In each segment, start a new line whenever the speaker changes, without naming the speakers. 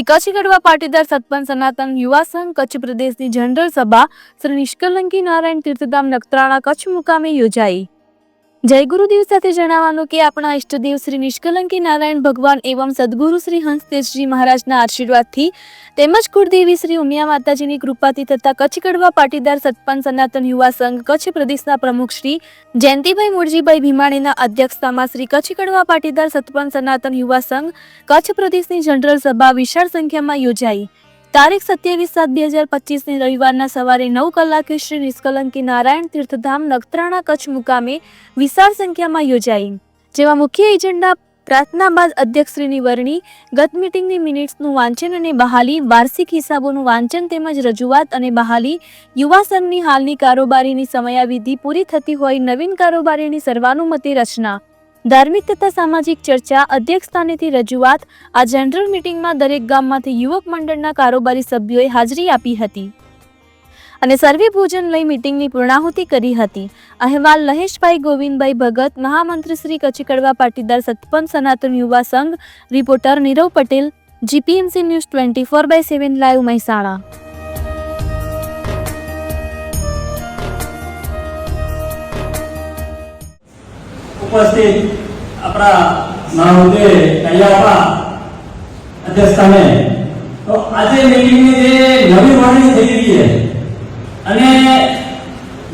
શ્રી કચ્છ ગઢવા પાટીદાર સતપંચ સનાતન યુવા સંઘ, કચ્છ પ્રદેશની જનરલ સભા, શ્રી નિષ્કલંકી નારાયણ તીર્થધામ નખત્રાણા કચ્છ મુકામે યોજાઈ. જય ગુરુદેવ સાથે જણાવવાનું કે આપણા ઇષ્ટદેવ શ્રી નિષ્કલંકી નારાયણ ભગવાન એવં સદગુરુ શ્રી હંસતેજજી મહારાજના આશીર્વાદથી તેમજ કુળદેવી શ્રી ઉમિયા માતાજીની કૃપાથી તથા કચ્છ કડવા પાટીદાર સતપંચ સનાતન યુવા સંઘ, કચ્છ પ્રદેશના પ્રમુખ શ્રી જયંતિભાઈ મુળજીભાઈ ભીમાણીના અધ્યક્ષતામાં શ્રી કચ્છ કડવા પાટીદાર સત્પન સનાતન યુવા સંઘ, કચ્છ પ્રદેશની જનરલ સભા વિશાળ સંખ્યામાં યોજાઈ. તારીખ સત્યાવીસ સાત બે હજાર પચીસની રવિવારના સવારે નવ કલાકે શ્રી નિષ્કલંકી નારાયણ તીર્થધામ નખત્રાણા કચ્છ મુકામે વિશાળ સંખ્યામાં યોજાઈ. જેમાં મુખ્ય એજન્ડા પ્રાર્થના બાદ અધ્યક્ષશ્રીની વરણી, ગત મિટિંગની મિનિટ્સનું વાંચન અને બહાલી, વાર્ષિક હિસાબોનું વાંચન તેમજ રજૂઆત અને બહાલી, યુવા સંઘની હાલની કારોબારીની સમયાવિધિ પૂરી થતી હોય નવીન કારોબારીની સર્વાનુમતિ રચના. ધાર્મિક તથા સામાજિક ચર્ચા અધ્યક્ષ સ્થાનેથી રજૂઆત આ જનરલ મિટિંગમાં દરેક ગામમાંથી યુવક મંડળના કારોબારી સભ્યોએ હાજરી આપી હતી. અને સર્વે ભોજન લઈ મિટિંગની પૂર્ણાહુતિ કરી હતી. અહેવાલ લહેશભાઈ ગોવિંદભાઈ ભગત, મહામંત્રી શ્રી કચ્છી કડવા Patidar સતપંચ Sanatan Yuva Sangh reporter Nirav Patel GPMC news twenty four by seven live Mehsana.
ઉપસ્થિત આપણા મહામંત્રી કૈયાપા અધ્યક્ષસ્થાને. તો આજે મિટિંગની જે નવી વાણી થઈ રહી છે અને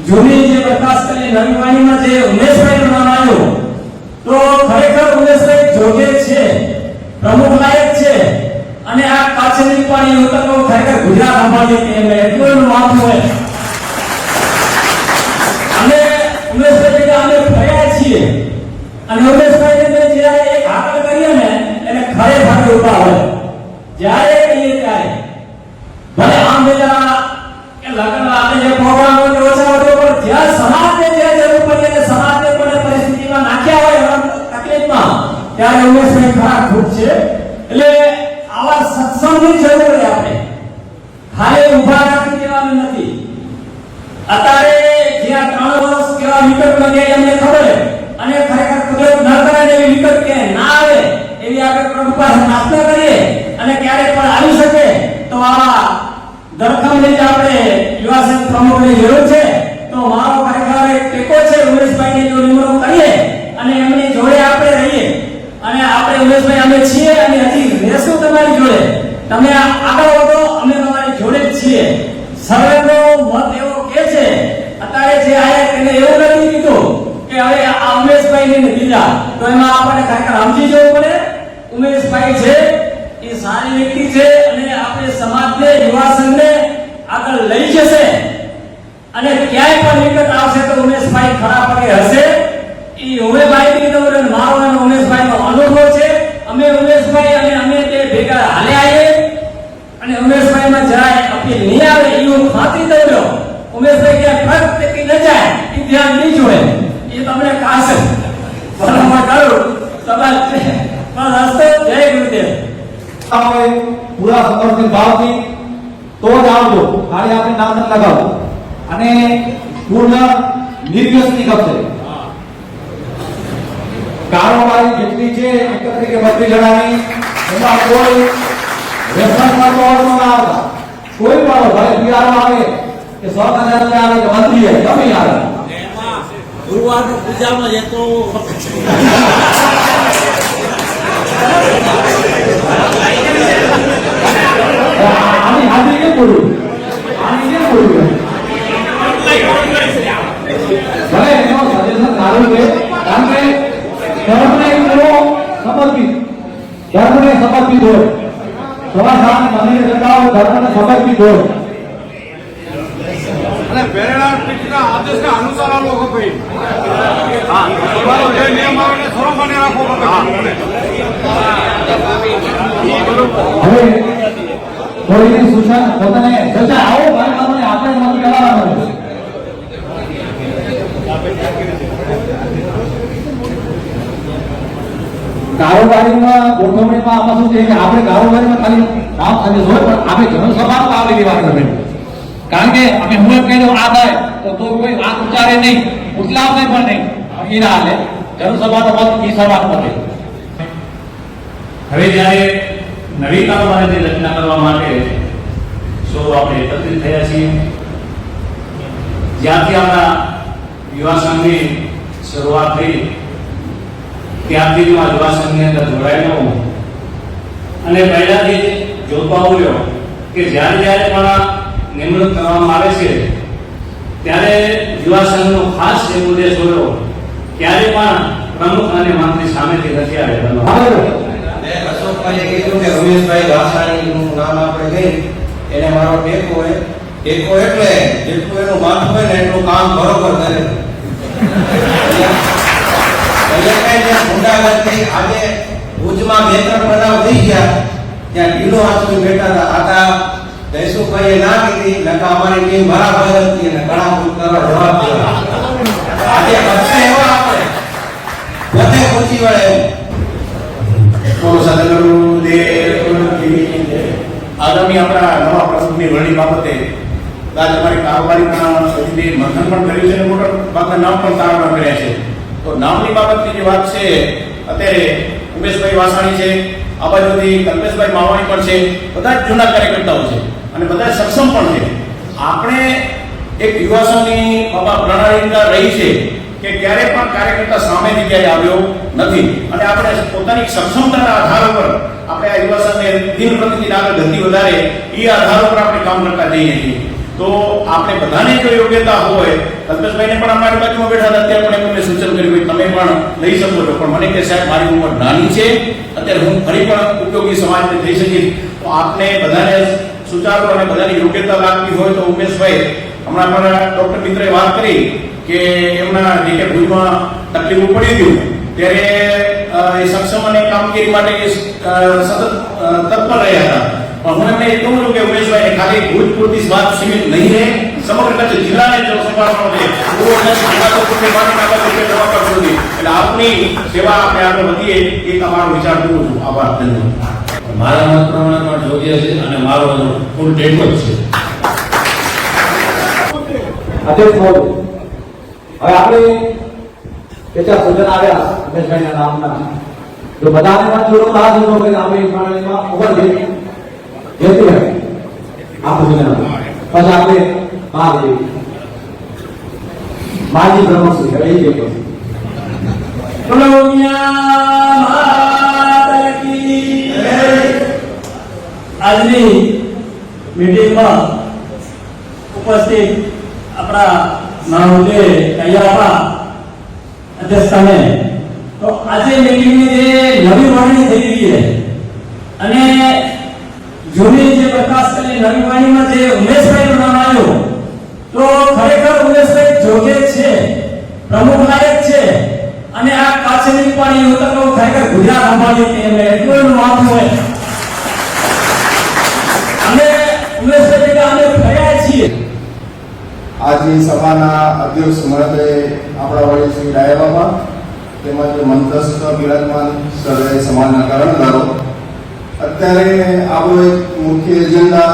જૂની જે બરખાસ્ત કરી નવી વાણીમાં જે ઉમેશભાઈનું નામ આવ્યું, તો ખરેખર ઉમેશભાઈ જોગે છે, પ્રમુખ લાયક છે અને આ કાચની પાણી હું ખરેખર ગુજરાત સંભાળી એમને એટલું માથું હોય. અને ઉમેશભાઈ અમે ફર્યા છીએ. અને ઉમેશભાઈ ને જ્યારે એક હાથ કરીએ ને એને ખરે ભાગે ઊભા હોય. અને ક્યારેક પણ આવી શકે તો આ ધરખમની જે આપણે યુવા સંઘ પ્રમુખની જરૂર છે. તો મારો ખરેખર એક ટેકો છે, ઉમેશભાઈને જો નિમણૂક કરીએ અને એમની જોડે આપણે રહીએ. અને આપણે ઉમેશભાઈ, અમે છીએ અને હજી રહેશું તમારી જોડે. તમે આગળ વધો, અમે તમારી જોડે જ છીએ. સર્વેનો મત એવો કે છે, અત્યારે જે આયા તેને એવું નથી કીધું કે હવે આ ઉમેશભાઈ ને દીધા તો એમાં આપણને ખરેખર સમજી જવું પડે. ઉમેશભાઈ છે એ સારી વ્યક્તિ છે અને આપણે સમાજને યુવા સંઘને આગળ લઈ જશે. અને ક્યાંય પણ વિકટ આવશે તો ઉમેશભાઈ ખરા પગે હશે. એ ઉમેશભાઈ કીધું અને મારો અને ઉમેશભાઈનો અનુભવ છે. અમે ઉમેશભાઈ અને અમે તે ભેગા હાલે આવીએ અને ઉમેશભાઈમાં જરાય અપીલ નહીં આવે, એ હું ખાતરી દઉં છું. ઉમેશભાઈ ક્યાંય ફરક ટેકી ન જાય, એ ધ્યાન નહીં જોડે એ તમને કાશે ભલામણ કરું. તમારે પણ રસ્તો જય ગુરુદેવ.
હોય પૂરા સમર્પિત ભાવથી તો જ આવજો. ખાલી આપણે નામ નથી લગાવવું અને પૂર્ણ નિર્વ્યસની ગપશે કારોબારી જેટલી છે એકત્રી કે બત્રી જણાની એમાં કોઈ તો અર્થ ના આવતા. કોઈ પણ ભલે બિહાર આવે કે સો હજાર આવે કે મંત્રી આવે, ગમે આવે.
ગુરુવાર પૂજામાં એ તો
આની હાજરી કેમ બોલવું આની કેમ બોલવું ભલે એનો સજેશન સારું છે કારણ કે ધર્મને એવો સમર્પિત ધર્મને સમર્પિત હોય સવા સાત મંદિરે
અને પહેરેલા અનુસાર આ લોકો
કારોબારીમાં, ગોઠવણીમાં આમાં શું છે કે આપણે કારોબારીમાં ખાલી જોઈ પણ આપણે જનસભામાં આવડી વાત કરવી કારણ કે અમે હું એમ કહી દઉં, આ થાય તો તો કોઈ વાત ઉચ્ચારે નહીં ઉચલાવશે પણ નહીં. એ ના હાલે જનસભાનો મત એ સભા મતે.
હવે જ્યારે
નવી કારોબારની રચના કરવા માટે સૌ આપણે એકત્રિત થયા છીએ જ્યાંથી આપણા યુવા સંઘની શરૂઆત થઈ, ત્યારથી હું આ યુવા સંઘની અંદર જોડાયેલો હું. અને પહેલાથી જોતો આવ્યો કે જ્યારે જ્યારે પણ નિમણૂક કરવામાં આવે છે, ત્યારે યુવા સંઘનો ખાસ એ ઉદ્દેશ હોયો, ક્યારે પણ પ્રમુખ અને મંત્રી સામેથી નથી
આવેલો અશોકભાઈએ કીધું કે રમેશભાઈ વાસાણીનું નામ આપણે લઈ, એને મારો ટેકો હોય. ટેકો એટલે જેટલું એનું માથું હોય ને એટલું કામ બરોબર કરે. જે આજે ભુજમાં બે ત્રણ બનાવ થઈ ગયા. ત્યાં ગીલો હાથમાં બેઠા હતા. આટા જયસુખભાઈએ ના કીધી નકા અમારી ટીમ બરાબર હતી અને ઘણા ભૂલ કરવા જવાબ આજે બધા એવા આપણે. બધે પહોંચી વળે
સદગુરુ આગામી આપણા નવા પ્રસંગની વરણી બાબતે આજ અમારી કારોબારીના સુધી મંથન પણ કર્યું છે મોટા ભાગના નામ પણ તારણા કર્યા છે. તો નામની બાબતની જે વાત છે, અત્યારે ઉમેશભાઈ વાસાણી છે આ બાજુથી કલ્પેશભાઈ માવાણી પણ છે, બધા જ જૂના કાર્યકર્તાઓ છે અને બધા સક્ષમ પણ છે. આપણે એક યુવાસોની બાબા પ્રણાલિકા રહી છે કે ક્યારે પણ કાર્યકર્તા સામેથી ક્યારે આવ્યો નથી. અને આપણે પોતાની સક્ષમતાના આધાર ઉપર આપણે આ યુવા સંઘને દિન પ્રતિદિન આગળ ગતિ વધારે એ આધાર ઉપર આપણે કામ કરતા જઈએ છીએ. તો આપણે બધાને જો યોગ્યતા હોય અલ્પેશભાઈને પણ અમારી બાજુમાં બેઠા હતા ત્યારે પણ એમને સૂચન કર્યું કે તમે પણ લઈ શકો છો. પણ મને કે સાહેબ, મારી ઉંમર નાની છે, અત્યારે હું ફરી પણ ઉપયોગી સમાજને થઈ શકીશ. તો આપને બધાને સુચારો અને બધાની યોગ્યતા લાગતી હોય તો ઉમેશભાઈ, હમણાં પણ ડોક્ટર મિત્રે વાત કરી કે એમના જે કે ભૂલમાં તકલીફો પડી ગયું, ત્યારે એ સક્ષમ અને કામગીરી માટે સતત તત્પર રહ્યા હતા. હું એમને એ કહું છું કે ઉમેશભાઈ ખાલી ભુજ પૂરતી વાત સીમિત નહીં રહે સમગ્ર કચ્છ જિલ્લાને જો સંભાળવાનો છે પૂર્વ કચ્છ નાગા સુધી એટલે આપની સેવા આપણે આગળ વધીએ એ તમારો વિચાર કરું છું. આભાર ધન્યવાદ.
મારા મત પ્રમાણે પણ યોગ્ય છે અને મારો ફૂલ ટેકો જ છે.
અધ્યક્ષ મોદી હવે આપણે કેટલા સૂચન આવ્યા રમેશભાઈના નામના. જો બધાને પણ થોડો ખાસ હતો કે આપણે પ્રણાલીમાં ઉપર જઈએ જેથી આપણું સૂચન પછી આપણે મહાદેવ માજી પ્રમુખ શ્રી હવે એ જે કહ્યું.
કલોમિયા માતા કી જય. આજની મીટિંગમાં ઉપસ્થિત આપણા નામદે કૈયાપા સામે તો આજે મીટિંગની જે નવી વાણી થઈ રહી છે, અને જૂની જે પ્રકાશ કરી નવી વાણીમાં જે ઉમેશભાઈનું નામ આવ્યું, તો ખરેખર ઉમેશભાઈ જોગે છે, પ્રમુખ લાયક છે, અને આ કાચની પાણી ઉતરનો ખરેખર ગુજરાત સંભાળી કે એમને એટલું એનું માથું હોય. અને ઉમેશભાઈ કે અમે ફર્યા છીએ.
આજની સભાના અધ્યક્ષ મહોદય આપણા વડી શ્રી ડાયવામાં તેમજ મંત્રસ્થ બિરાજમાન સર્વે સમાજના કારણદારો અત્યારે આપણો એક મુખ્ય એજન્ડા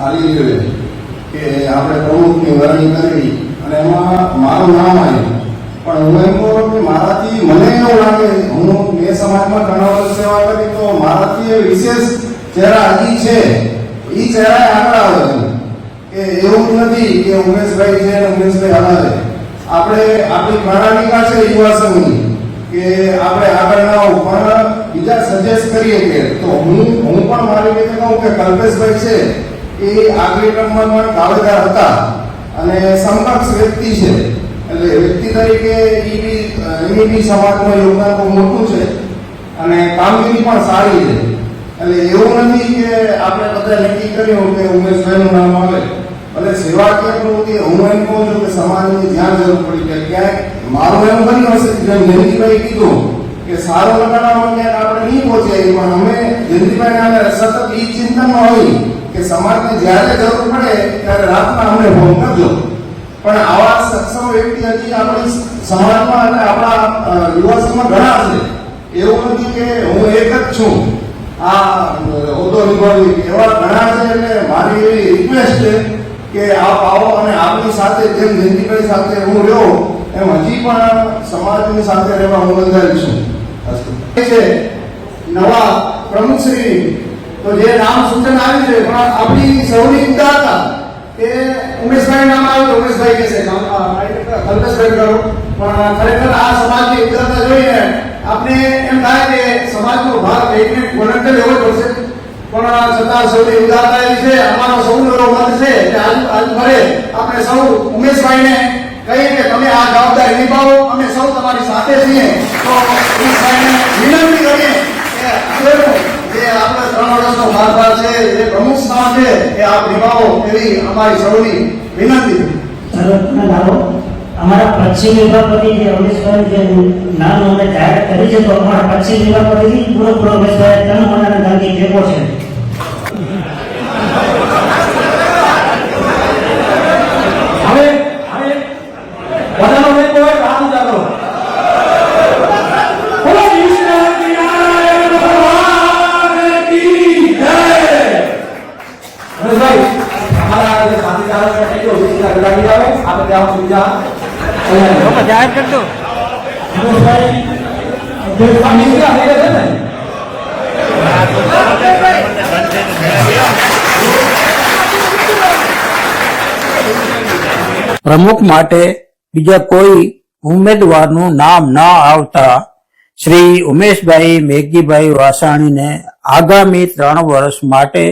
હાલી રહ્યો કે આપણે પ્રમુખની વરણી કરવી અને એમાં મારું નામ આવ્યું પણ હું એમ કહું કે મારાથી મને એવું લાગે, હું મેં સમાજમાં ઘણા વર્ષ સેવા કરી તો મારાથી એ વિશેષ ચહેરા હજી છે. એ ચહેરા આગળ આવે છે. કે એવું નથી કે ઉમેશભાઈ છે અને ઉમેશભાઈ હલાવે આપણે આપણી પ્રણાલિકા છે યુવા સંઘની કે આપણે આગળ ના પણ બીજા સજેસ્ટ કરીએ કે, તો હું હું પણ મારી રીતે કહું કે કલ્પેશભાઈ છે, એ આગલી પણ દાવેદાર હતા અને સમકક્ષ વ્યક્તિ છે. એટલે વ્યક્તિ તરીકે એ બી એ બી સમાજમાં યોગદાન બહુ મોટું છે અને કામગીરી પણ સારી છે. એટલે એવું નથી કે આપણે બધા નક્કી કર્યું કે ઉમેશભાઈનું નામ આવે. ભલે સેવાકીય પ્રવૃત્તિ, હું એમ કહું છું કે સમાજની ધ્યાન જરૂર પડી. કે ક્યાંક મારું એમ બન્યું હશે, જેમ જયંતિભાઈ કીધું કે સારો લગાડવામાં ક્યાંક આપણે નહીં પહોંચીએ પણ અમે જયંતિભાઈ અમે સતત એ ચિંતનમાં હોય કે સમાજને જ્યારે જરૂર પડે ત્યારે રાતના અમને ફોન કરજો પણ આવા સક્ષમ વ્યક્તિ હજી આપણી સમાજમાં અને આપણા યુવાસીમાં ઘણા છે. એવું નથી કે હું એક જ છું. આ હોદ્દો નિભાવી એવા ઘણા છે એટલે મારી એવી રિક્વેસ્ટ છે કે આપ આવો અને આપની સાથે જેમ જયંતિભાઈ સાથે હું રહ્યો, એમ હજી પણ સમાજની સાથે રહેવા હું બંધાયેલ છું. છે. નવા પ્રમુખ શ્રી,
તો જે નામ સૂચન આવ્યું છે, પણ આપણી સૌની ઉદારતા કે ઉમેશભાઈ નામ આવે ઉમેશભાઈ કહેશે. કલ્પેશભાઈ કરો. પણ ખરેખર આ સમાજની ઉદારતા જોઈને આપણે એમ થાય કે સમાજનો ભાગ એકને વોલન્ટિયર જ પડશે. પણ છતાં સૌની ઉદારતા છે. અમારો સૌનો એવો મત છે કે આજ આજ ફરે આપણે સૌ ઉમેશભાઈને કહીએ કે તમે આ જવાબદારી નિભાવો, અમે સૌ તમારી સાથે છીએ. તો વિનંતી કરીએ જે આપણા ત્રણ વર્ષનો કારભાર છે, જે પ્રમુખ સ્થાન છે, એ આપ નિભાવો એવી અમારી સૌની વિનંતી.
અમારા પશ્ચિમ વિભાગપતિ જે રમેશભાઈ જે નામ અમે જાહેર કરી છે, તો અમારા પશ્ચિમ વિભાગ પરથી પૂરો પૂરો રમેશભાઈ ત્રણ મહિનાના ધમકી ટેકો છે.
પ્રમુખ માટે બીજા કોઈ ઉમેદવારનું નામ ન આવતા શ્રી ઉમેશભાઈ મેઘજીભાઈ વાસાણીને આગામી ત્રણ વર્ષ માટે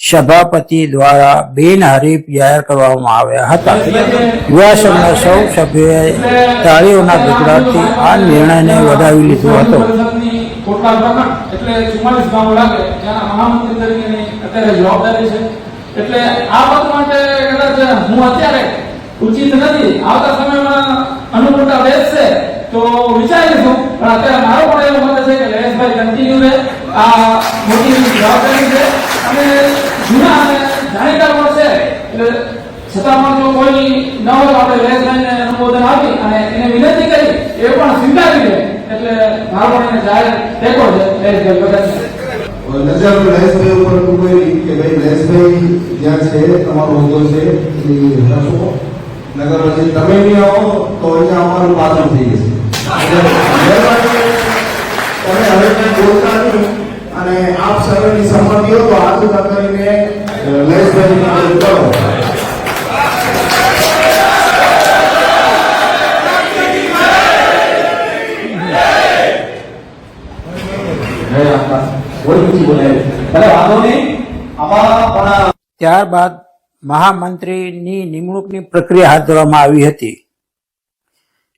સભાપતિ દ્વારા બિનહરીફ જાહેર કરવામાં આવ્યા હતા. યુવા સંઘના સૌ સભ્યોએ તાળીઓના ગુજરાતથી આ નિર્ણયને વધાવી લીધો હતો.
એટલે આ વાત માટે કદાચ હું અત્યારે ઉચિત નથી. આવતા સમયમાં અનુકૂળતા બેસશે તો વિચારીશું. પણ અત્યારે મારો પણ એવો મત છે કે લેશભાઈ કન્ટિન્યુ રહે. આ મોટી જવાબદારી છે. અને જૂના અને જાણીતા પણ છે. એટલે છતાં પણ જો કોઈ ન હોય આપણે લેશભાઈને અનુમોદન આપી અને એને વિનંતી કરી, એ પણ સ્વીકારી લે. એટલે મારો પણ એને જાહેર ટેકો છે. લેશભાઈ બધાને.
નજર ઉપર કે ભાઈ જ્યાં છે, તમારો હોદ્દો છે, એ હશો નગર પછી તમે નહીં આવો તો અહીંયા અમારું પાછળ થઈ જશે. તમે હવે કંઈ બોલતા નહીં અને આપ સર્વેની હો તો હાથ ઊભા કરીને મદદ કરો
ત્યારબાદ મહામંત્રીની નિમણૂકની પ્રક્રિયા હાથ ધરવામાં આવી હતી.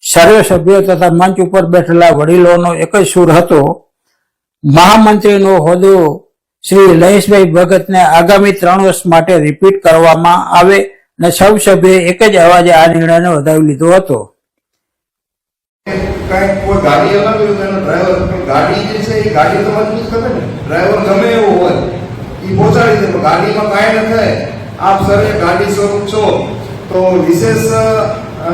સર્વે સભ્યો તથા મંચ ઉપર બેઠેલા વડીલોનો એક જ સુર હતો, મહામંત્રીનો હોદ્દો શ્રી લયેશભાઈ ભગતને આગામી ત્રણ વર્ષ માટે રિપીટ કરવામાં આવે અને સૌ સભ્યએ એક જ અવાજે આ નિર્ણયને વધાવી લીધો હતો.
ગાડી છે એ ગાડી તો મજબૂત કરે ને? ડ્રાઈવર ગમે એવો હોય એ પહોંચાડી દે ગાડીમાં કાંઈ ન થાય. આપ સર્વે ગાડી સ્વરૂપ છો, તો વિશેષ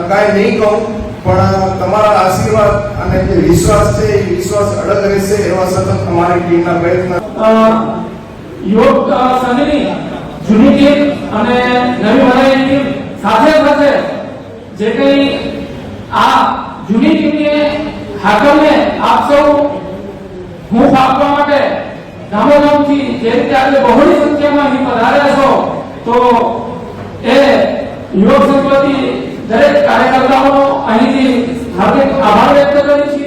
કાંઈ નહીં કહું, પણ તમારા આશીર્વાદ અને જે વિશ્વાસ છે, એ વિશ્વાસ અડગ રહેશે એવા સતત અમારી ટીમના પ્રયત્ન.
યોગ સંઘની જૂની ટીમ અને નવી બનાવેલી ટીમ સાથે સાથે જે કંઈ આ જૂની ટીમની હાકમને આપ સૌ હું આપવા માટે ગામોગામથી જે રીતે આજે બહોળી સંખ્યામાં અહીં પધાર્યા છો તો એ યુવક સંઘ દરેક કાર્યકર્તાઓનો અહીંથી હાર્દિક આભાર વ્યક્ત કરું છું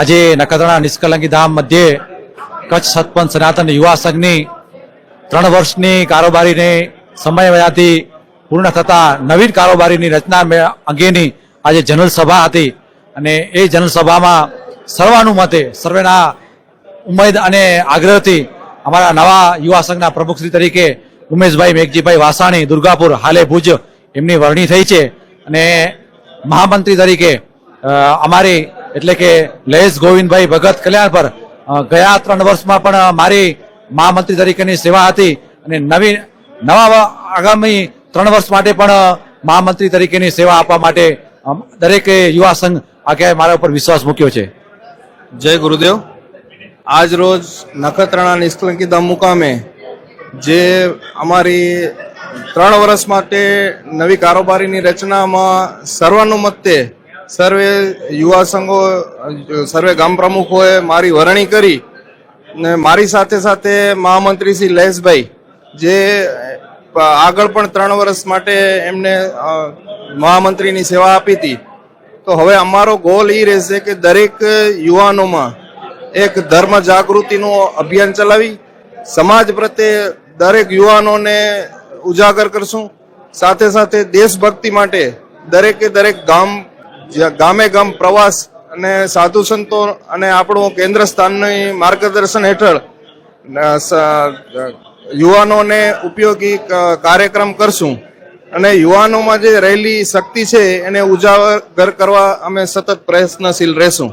આજે નખત્રાણા નિષ્કલંકી ધામ મધ્યે કચ્છ સતપંચ સનાતન યુવા સંઘની ત્રણ વર્ષની કારોબારીને સમયમર્યાદાથી પૂર્ણ થતા નવીન કારોબારીની રચના અંગેની આજે જનરલ સભા હતી. અને એ જનરલ સભામાં સર્વાનુમતે સર્વેના ઉમેદ અને આગ્રહથી અમારા નવા યુવા સંઘના પ્રમુખશ્રી તરીકે ઉમેશભાઈ મેઘજીભાઈ વાસાણી, દુર્ગાપુર, હાલે ભુજ એમની વરણી થઈ છે. અને મહામંત્રી તરીકે અમારી એટલે કે લયેશ ગોવિંદભાઈ ભગત કલ્યાણ પર ગયા ત્રણ વર્ષમાં પણ મારી મહામંત્રી તરીકેની સેવા હતી અને નવી, નવા આગામી ત્રણ વર્ષ માટે પણ મહામંત્રી તરીકેની સેવા આપવા માટે દરેકે યુવા સંઘ આખે મારા ઉપર વિશ્વાસ મૂક્યો છે.
જય ગુરુદેવ. આજ રોજ નખત્રાણા નિષ્કલંકિતા મુકામે જે અમારી ત્રણ વર્ષ માટે નવી કારોબારીની રચનામાં સર્વાનુમતે સર્વે યુવા સંઘો, સર્વે ગામ પ્રમુખોએ મારી વરણી કરી ને મારી સાથે સાથે મહામંત્રી શ્રી લેશભાઈ જે આગળ પણ ત્રણ વર્ષ માટે એમને મહામંત્રીની સેવા આપી હતી. તો હવે અમારો ગોલ એ રહેશે કે દરેક યુવાનોમાં એક ધર્મ જાગૃતિનું અભિયાન ચલાવી, સમાજ પ્રત્યે દરેક યુવાનોને ઉજાગર કરશું. સાથે સાથે દેશભક્તિ માટે દરેકે દરેક ગામ ગામે ગામ પ્રવાસ અને સાધુ સંતો અને આપણું કેન્દ્ર સ્થાનની માર્ગદર્શન હેઠળ યુવાનોને ઉપયોગી કાર્યક્રમ કરશું. અને યુવાનોમાં જે રહેલી શક્તિ છે એને ઉજાગર કરવા અમે સતત પ્રયત્નશીલ રહેશું.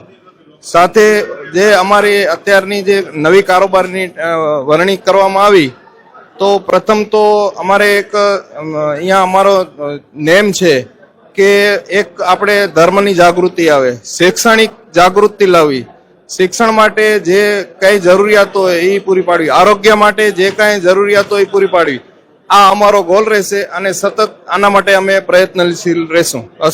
સાથે જે અમારી અત્યારની જે નવી કારોબારની વરણી કરવામાં આવી, તો પ્રથમ તો અમારે એક અહીંયા અમારો નેમ છે કે એક આપણે ધર્મની જાગૃતિ આવે, શૈક્ષણિક જાગૃતિ લાવવી. શિક્ષણ માટે જે કઈ જરૂરિયાતો હોય એ પૂરી પાડવી. આરોગ્ય માટે જે કાંઈ જરૂરિયાતો હોય એ પૂરી પાડવી. આ અમારો ગોલ રહેશે અને સતત આના માટે અમે પ્રયત્નશીલ રહેશું.